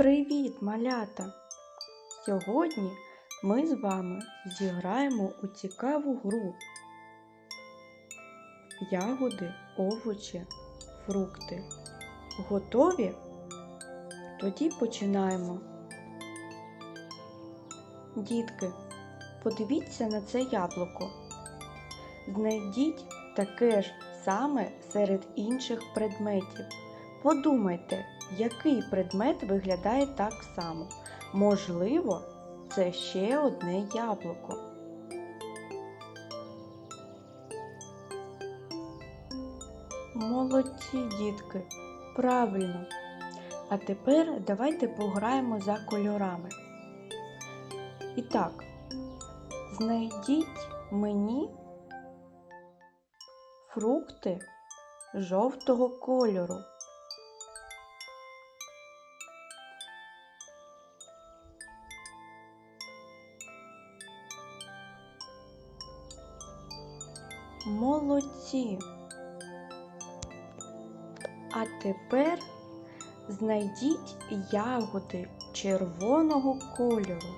Привіт, малята! Сьогодні ми з вами зіграємо у цікаву гру. Ягоди, овочі, фрукти. Готові? Тоді починаємо. Дітки, подивіться на це яблуко. Знайдіть таке ж саме серед інших предметів. Подумайте, який предмет виглядає так само. Можливо, це ще одне яблуко. Молодці, дітки, правильно. А тепер давайте пограємо за кольорами. І так, знайдіть мені фрукти жовтого кольору. Молодці. А тепер знайдіть ягоди червоного кольору.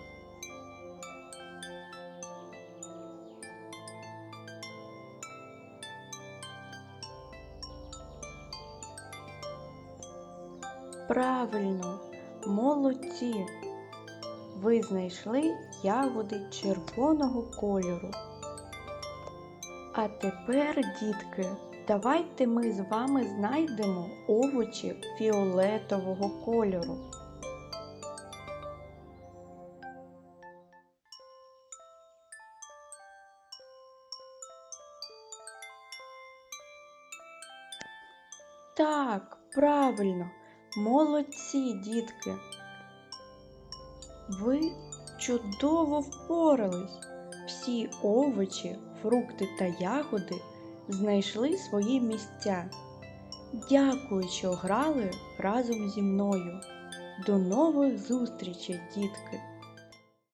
Правильно, молодці. Ви знайшли ягоди червоного кольору. А тепер, дітки, давайте ми з вами знайдемо овочі фіолетового кольору. Так, правильно, молодці, дітки. Ви чудово впорались. Всі овочі, фрукти та ягоди знайшли свої місця. Дякую, що грали разом зі мною. До нових зустрічей, дітки!